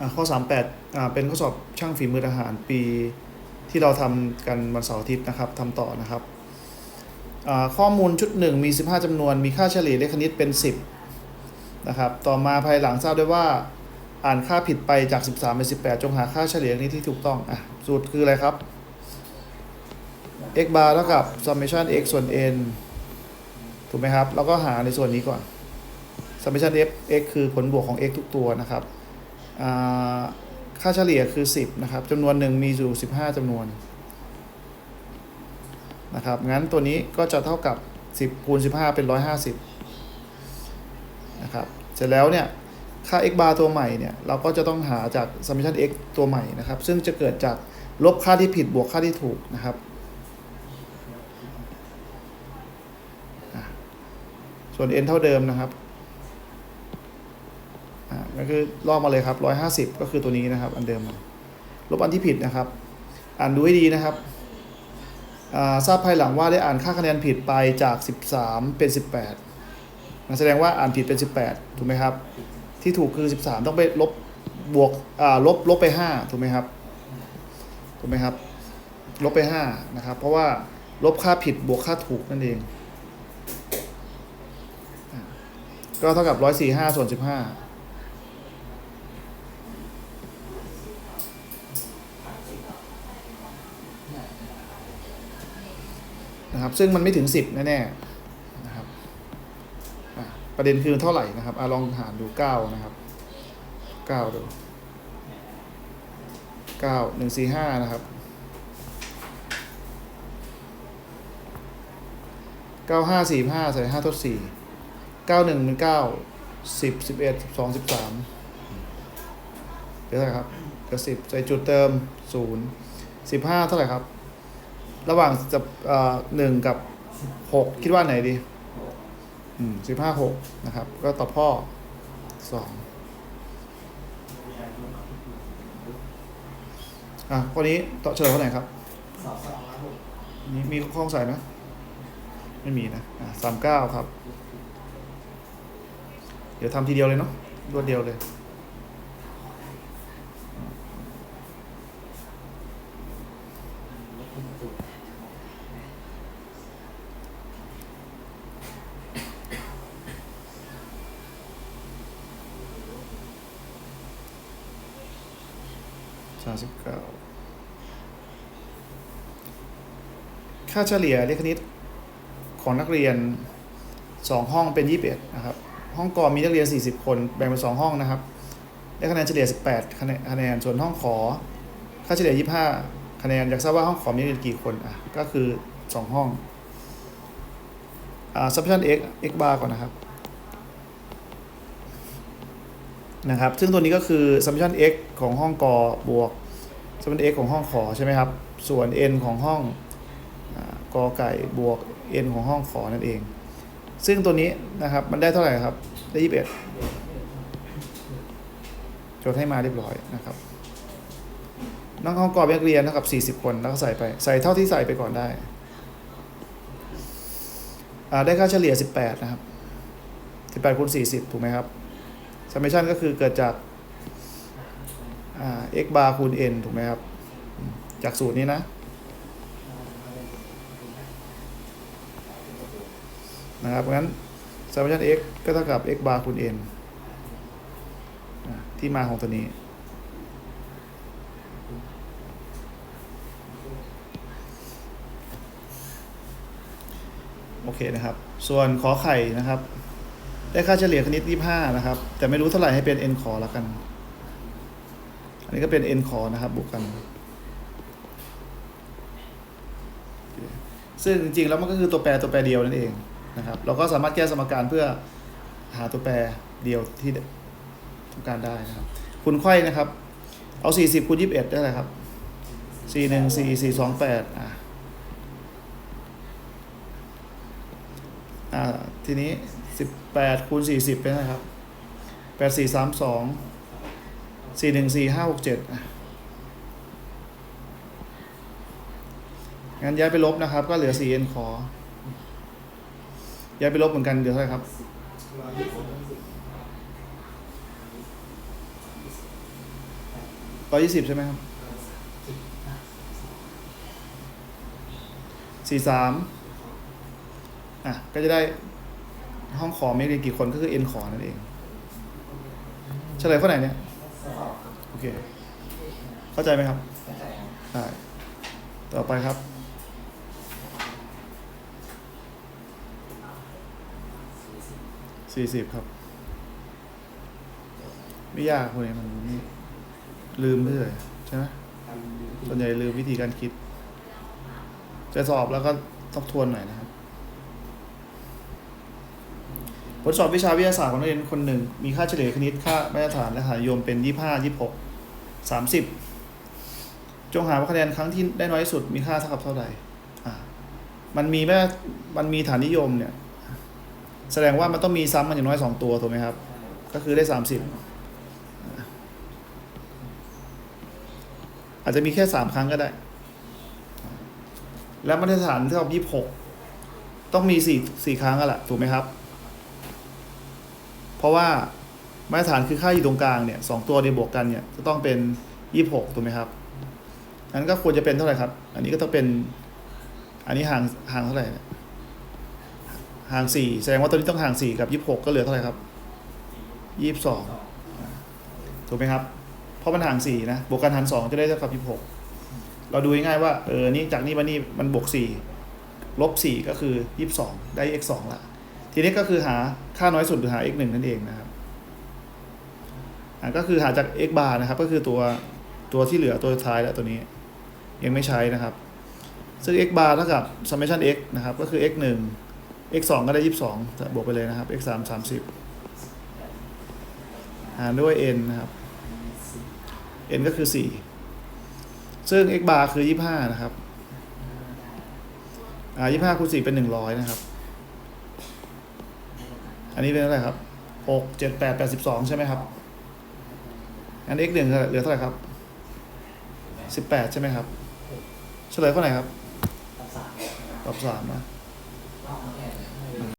อะข้อ 38อ่าเป็นข้อสอบช่างฝีมือทหารปีที่เราทำกันวันเสาร์อาทิตย์นะครับทำต่อนะครับอ่าข้อมูลชุดหนึ่งมี 15จำนวน มีค่าเฉลี่ยเลขคณิตเป็น 10นะครับต่อมาภายหลังทราบได้ว่าอ่านค่าผิดไปจาก 13เป็น18 จงหาค่าเฉลี่ยนี้ที่ถูกต้องอะสูตรคืออะไรครับ x bar เท่ากับ summation x ส่วน n ถูกไหมครับ แล้วก็หาในส่วนนี้ก่อน summation f x คือผลบวกของ x ทุกตัวนะครับ ค่าเฉลี่ยคือ 10 นะครับจำนวนหนึ่งมีอยู่ 15จำนวนนะครับงั้นตัวนี้ก็จะเท่ากับ 10คูณ15 เป็น 150นะครับเสร็จแล้วเนี่ยค่า x bar ตัวใหม่เนี่ยเราก็จะต้องหาจาก summation x ตัวใหม่นะครับ ซึ่งจะเกิดจากลบค่าที่ผิดบวกค่าที่ถูกนะครับส่วน n เท่าเดิมนะครับ ก็คือลอกมาเลยครับ150ก็คือตัวนี้นะครับ อันเดิมลบอันที่ผิดนะครับ อ่านดูให้ดีนะครับทราบภายหลังว่าได้อ่านค่าคะแนนผิดไปจาก 13 เป็น 18นั่นแสดงว่าอ่านผิดเป็น 18 ถูกไหมครับ ที่ถูกคือ 13 ต้องไปลบบวกลบลบไป 5 ถูกไหมครับ ถูกไหมครับ ลบไป 5 นะครับ เพราะว่าลบค่าผิดบวกค่าถูกนั่นเอง ก็เท่ากับ 145 ส่วน 15 นะครับซึ่งมันไม่ถึง 10 แน่ๆนะครับประเด็นคือเท่าไหร่นะครับอลองหารดู 9 นะครับ 9 ดู 9 1 4 5 นะครับ 9 5 4 5ใส่5ทด4เก้าหนึ่งเป็นเก้าสิบสิบเอ็ดสิบสองสิบสามเดี๋ยวเท่าไหร่ครับเดี๋ยวสิบใส่จุดเติมศูนย์สิบห้าเท่าไหร่ครับ ระหว่างจะเอ่อหนึ่งกับหกคิดว่าไหนดี อืมสิบห้าหกนะครับ ก็ต่อพ่อสองอะข้อนี้ต่อเฉลยข้อไหนครับสอบสองร้อยหกมีมีข้อสงสัยไหมไม่มีนะอะสามเก้าครับ เดี๋ยวทำทีเดียวเลยเนาะรวดเดียวเลยามสิบเก้าค่าเฉลี่ยเลขคณิตของนักเรียนสองห้องเป็นยี่สิบเอ็ดนะครับ ห้องกอมีนักเรียน40คนแบ่งเป็น2ห้องนะครับ ได้คะแนนเฉลี่ย18คะแนนคะแนนส่วนห้องขอ ค่าเฉลี่ย25คะแนนอยากทราบว่าห้องขอมีนักเรียนกี่คนอะก็คือ2ห้องอ่า subtraction x x bar ก่อนนะครับ นะครับ ซึ่งตัวนี้ก็คือ subtraction x ของห้องกอบวก subtraction x ของห้องขอใช่ไหมครับ ส่วน n ของห้องกอไก่บวก n ของห้องขอนั่นเอง ซึ่งตัวนี้นะครับมันได้เท่าไหร่ครับ ได้ยี่สิบเอ็ดโจทย์ให้มาเรียบร้อยนะครับน้องห้องกอบนักเรียนเท่ากับสี่สิบคนแล้วก็ใส่ไป ใส่เท่าที่ใส่ไปก่อนได้ ได้ค่าเฉลี่ยสิบแปดนะครับสิบแปดคูณสี่สิบถูกไหมครับ summation ก็คือเกิดจากอ่า x bar คูณ n ถูกไหมครับ จากสูตรนี้นะ นะครับเพราะฉะนั้น summation x ก็เท่ากับ x bar คูณ n ที่มาของตัวนี้ โอเคนะครับ ส่วนขอไข่นะครับ ได้ค่าเฉลี่ยคณิต25นะครับ แต่ไม่รู้เท่าไหร่ให้เป็น n ขอแล้วกัน อันนี้ก็เป็น n ขอนะครับบวกกัน ซึ่งจริงๆแล้วมันก็คือตัวแปรตัวแปรเดียวนั่นเองนะครับ เราก็สามารถแก้สมการเพื่อหาตัวแปรเดียวที่ต้องการได้นะครับคูณไข่นะครับ เอา 40คูณ21 ได้เลยครับ 4 1 4 4 2 8อะอ่าทีนี้ 18คูณ40เป็นไงครับ8 4 3 2 4 1 4 5 6 7อะงั้นย้ายไปลบนะครับ ก็เหลือ 4n ขอ ย้ายไปลบเหมือนกันเหลือเท่าไหร่ครับร้อยยี่สิบร้อยยี่สิบใช่ไหมครับสี่สามอะ ก็จะได้ ห้องขอไม่เรียนกี่คนก็คือเอ็นขอนั่นเองเฉลยข้อไหนเนี่ยโอเค เข้าใจไหมครับได้ต่อไปครับ สี่สิบครับ ไม่ยากพวกนี้มันไม่ลืมไปเลยใช่ไหมส่วนใหญ่ลืมวิธีการคิด จะสอบแล้วก็ทบทวนหน่อยนะครับ ผลสอบวิชาวิทยาศาสตร์ของนักเรียนคนหนึ่ง มีค่าเฉลี่ยคณิตค่ามาตรฐานและค่านิยมเป็นยี่ห้ายี่หกสามสิบจงหาว่าคะแนนครั้งที่ได้น้อยที่สุดมีค่าเท่ากับเท่าใดอ่ามันมีแม่มันมีฐานนิยมเนี่ย แสดงว่ามันต้องมีซ้ำมันอย่างน้อยสองตัวถูกไหมครับ ก็คือได้สามสิบอาจจะมีแค่สามครั้งก็ได้ แล้วมาตรฐานเท่ากับยี่หกต้องมีสี่สี่ครั้งก็แหละถูกไหมครับ เพราะว่ามาตรฐานคือค่าอยู่ตรงกลางเนี่ยสองตัวเนี่ยบวกกันเนี่ยจะต้องเป็นยี่หกถูกไหมครับอันนก็ควรจะเป็นเท่าไหร่ครับ อันนี้ก็ต้องเป็น อันนี้ห่างห่างเท่าไหร่ห่างสี่แสดงว่าตัวนี้ต้องห่างสี่กับยี่สิบหกก็เหลือเท่าไหร่ครับยี่สิบสองถูกไหมครับ เพราะมันห่างสี่นะ บวกกันหารสองจะได้เท่ากับยี่สิบหกเราดูง่ายๆว่า เออ นี่จากนี่มานี่มันบวกสี่ลบสี่ก็คือยี่สิบสองได้ x สองละ ทีนี้ก็คือหาค่าน้อยสุดหรือหา x หนึ่งนั่นเองนะครับอ่าก็คือหาจาก x bar นะครับ ก็คือตัวตัวที่เหลือตัวท้ายแล้วตัวนี้ ยังไม่ใช้นะครับ ซึ่ง x bar เท่ากับ summation x นะครับ ก็คือ x หนึ่ง x สองก็ได้ยี่สิบสองบวกไปเลยนะครับ x สามสามสิบหารด้วย n นะครับ n ก็คือสี่ซึ่ง x bar คือยี่ห้านะครับ อ่ายี่ห้าคูณสี่เป็นหนึ่งร้อยนะครับ อันนี้เป็นเท่าไหร่ครับหกเจ็ดแปดแปดสิบสองใช่ไหมครับ อัน x หนึ่งเหลือเท่าไหร่ครับสิบแปดใช่ไหมครับ เฉลยข้อไหนครับตอบสามนะ